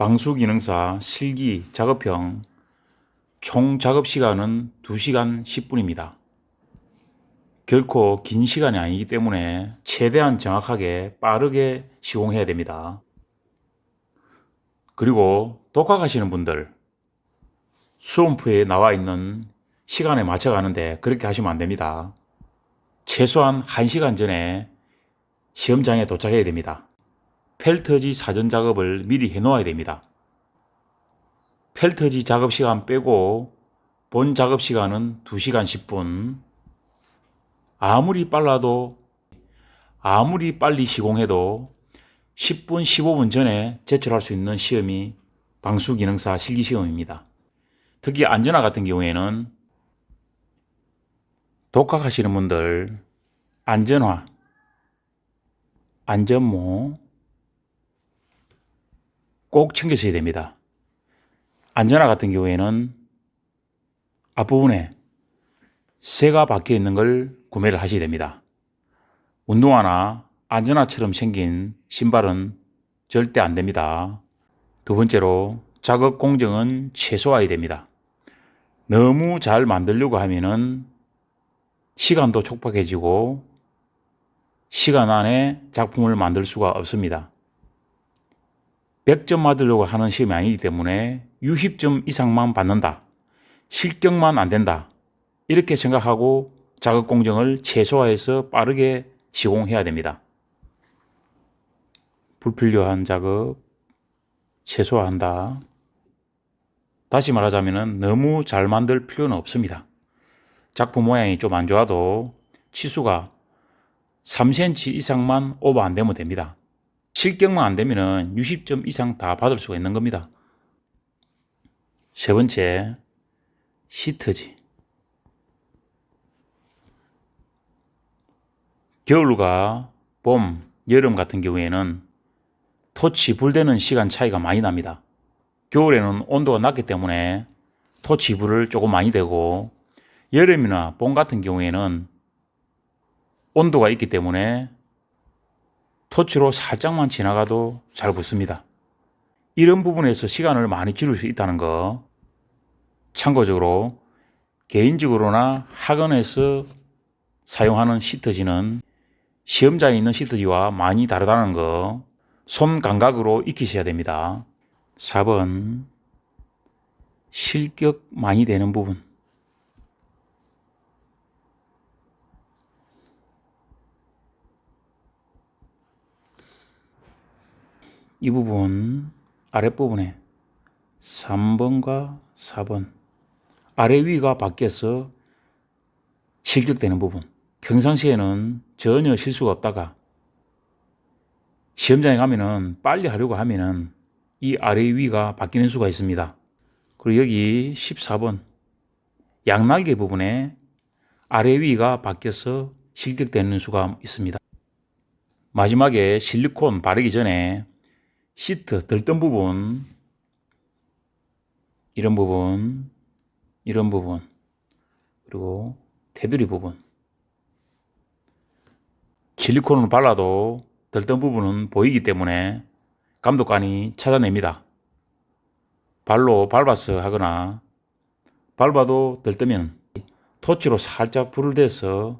방수기능사 실기 작업형 총 작업 시간은 2시간 10분입니다. 결코 긴 시간이 아니기 때문에 최대한 정확하게 빠르게 시공해야 됩니다. 그리고 독학하시는 분들 수험표에 나와 있는 시간에 맞춰 가는데 그렇게 하시면 안 됩니다. 최소한 1시간 전에 시험장에 도착해야 됩니다. 펠터지 사전 작업을 미리 해 놓아야 됩니다. 펠터지 작업 시간 빼고 본 작업 시간은 2시간 10분. 아무리 빨라도 아무리 빨리 시공해도 10분, 15분 전에 제출할 수 있는 시험이 방수기능사 실기시험입니다. 특히 안전화 같은 경우에는 독학하시는 분들 안전화, 안전모 꼭 챙기셔야 됩니다. 안전화 같은 경우에는 앞부분에 새가 박혀 있는 걸 구매를 하셔야 됩니다. 운동화나 안전화처럼 생긴 신발은 절대 안 됩니다. 두 번째로 작업 공정은 최소화해야 됩니다. 너무 잘 만들려고 하면은 시간도 촉박해지고 시간 안에 작품을 만들 수가 없습니다. 100점 맞으려고 하는 시험이 아니기 때문에 60점 이상만 받는다. 실격만 안 된다. 이렇게 생각하고 작업 공정을 최소화해서 빠르게 시공해야 됩니다. 불필요한 작업 최소화한다. 다시 말하자면 너무 잘 만들 필요는 없습니다. 작품 모양이 좀 안 좋아도 치수가 3cm 이상만 오버 안 되면 됩니다. 실격만 안 되면 60점 이상 다 받을 수가 있는 겁니다. 세 번째, 시트지. 겨울과 봄, 여름 같은 경우에는 토치 불되는 시간 차이가 많이 납니다. 겨울에는 온도가 낮기 때문에 토치 불을 조금 많이 되고 여름이나 봄 같은 경우에는 온도가 있기 때문에 토치로 살짝만 지나가도 잘 붙습니다. 이런 부분에서 시간을 많이 줄일 수 있다는 거 참고적으로 개인적으로나 학원에서 사용하는 시트지는 시험장에 있는 시트지와 많이 다르다는 거 손 감각으로 익히셔야 됩니다. 4번 실격 많이 되는 부분 이 부분 아랫부분에 3번과 4번 아래 위가 바뀌어서 실격되는 부분 평상시에는 전혀 실수가 없다가 시험장에 가면은 빨리 하려고 하면은 이 아래 위가 바뀌는 수가 있습니다. 그리고 여기 14번 양날개 부분에 아래 위가 바뀌어서 실격되는 수가 있습니다. 마지막에 실리콘 바르기 전에 시트 들뜬 부분 이런 부분 이런 부분 그리고 테두리 부분 실리콘을 발라도 들뜬 부분은 보이기 때문에 감독관이 찾아냅니다. 발로 밟아서 하거나 밟아도 들뜨면 토치로 살짝 불을 대서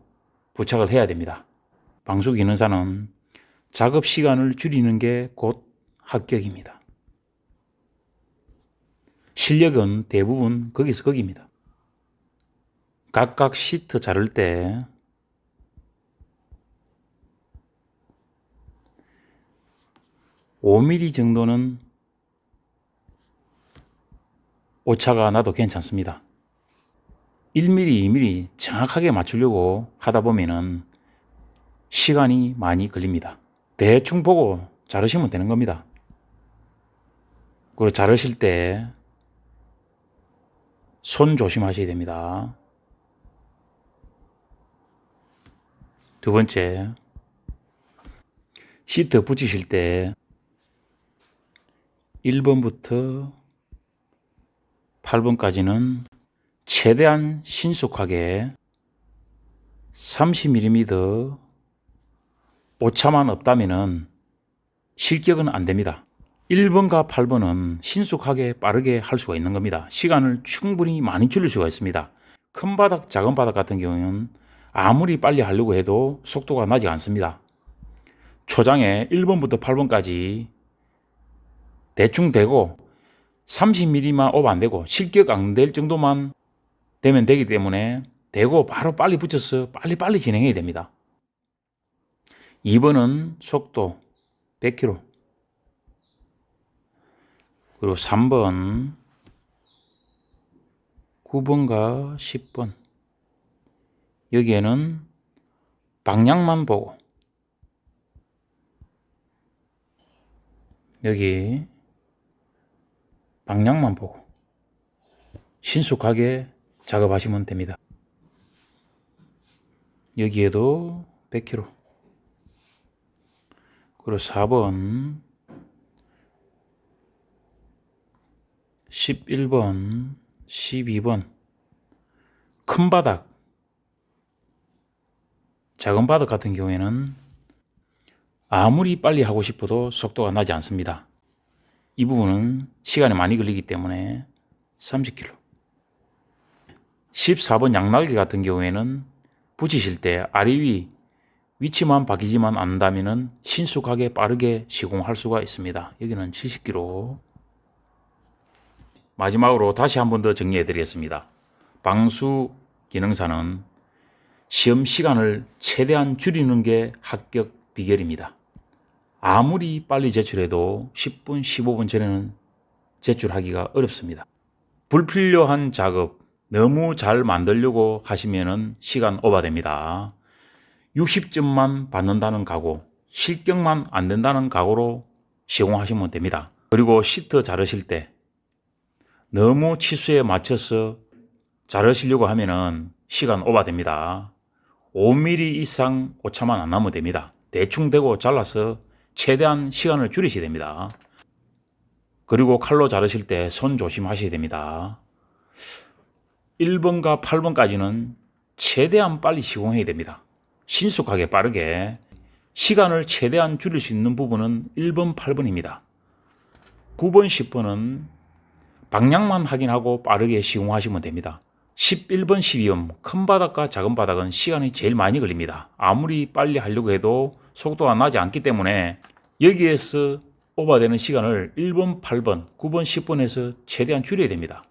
부착을 해야 됩니다. 방수 기능사는 작업 시간을 줄이는 게 곧 합격입니다. 실력은 대부분 거기서 거기입니다. 각각 시트 자를 때 (5mm) 정도는 오차가 나도 괜찮습니다. 1mm, 2mm 정확하게 맞추려고 하다 보면은 시간이 많이 걸립니다. 대충 보고 자르시면 되는 겁니다. 그리고 자르실 때 손 조심하셔야 됩니다. 두 번째, 시트 붙이실 때 1번부터 8번까지는 최대한 신속하게 30mm 오차만 없다면 실격은 안 됩니다. 1번과 8번은 신속하게 빠르게 할 수가 있는 겁니다. 시간을 충분히 많이 줄일 수가 있습니다. 큰 바닥, 작은 바닥 같은 경우는 아무리 빨리 하려고 해도 속도가 나지 않습니다. 초장에 1번부터 8번까지 대충 되고 30mm만 오버 안 되고 실격 안 될 정도만 되면 되기 때문에 되고 바로 빨리 붙여서 빨리빨리 진행해야 됩니다. 2번은 속도 100km 그리고 3번. 9번과 10번. 여기에는 방향만 보고. 여기 방향만 보고 신속하게 작업하시면 됩니다. 여기에도 100km 그리고 4번 11번 12번 큰 바닥 작은 바닥 같은 경우에는 아무리 빨리 하고 싶어도 속도가 나지 않습니다. 이 부분은 시간이 많이 걸리기 때문에 30km 14번 양날개 같은 경우에는 붙이실 때 아래 위 위치만 바뀌지만 않는다면 신속하게 빠르게 시공할 수가 있습니다. 여기는 70km 마지막으로 다시 한 번 더 정리해 드리겠습니다. 방수 기능사는 시험 시간을 최대한 줄이는 게 합격 비결입니다. 아무리 빨리 제출해도 10분, 15분 전에는 제출하기가 어렵습니다. 불필요한 작업 너무 잘 만들려고 하시면은 시간 오버됩니다. 60점만 받는다는 각오, 실격만 안 된다는 각오로 시공하시면 됩니다. 그리고 시트 자르실 때 너무 치수에 맞춰서 자르시려고 하면은 시간 오버됩니다. 5mm 이상 오차만 안 나면 됩니다. 대충 대고 잘라서 최대한 시간을 줄이셔야 됩니다. 그리고 칼로 자르실 때 손 조심하셔야 됩니다. 1번과 8번까지는 최대한 빨리 시공해야 됩니다. 신속하게 빠르게 시간을 최대한 줄일 수 있는 부분은 1번, 8번입니다. 9번, 10번은 방향만 확인하고 빠르게 시공하시면 됩니다. 11번, 12번 큰 바닥과 작은 바닥은 시간이 제일 많이 걸립니다. 아무리 빨리 하려고 해도 속도가 나지 않기 때문에 여기에서 오버되는 시간을 1번, 8번, 9번, 10번에서 최대한 줄여야 됩니다.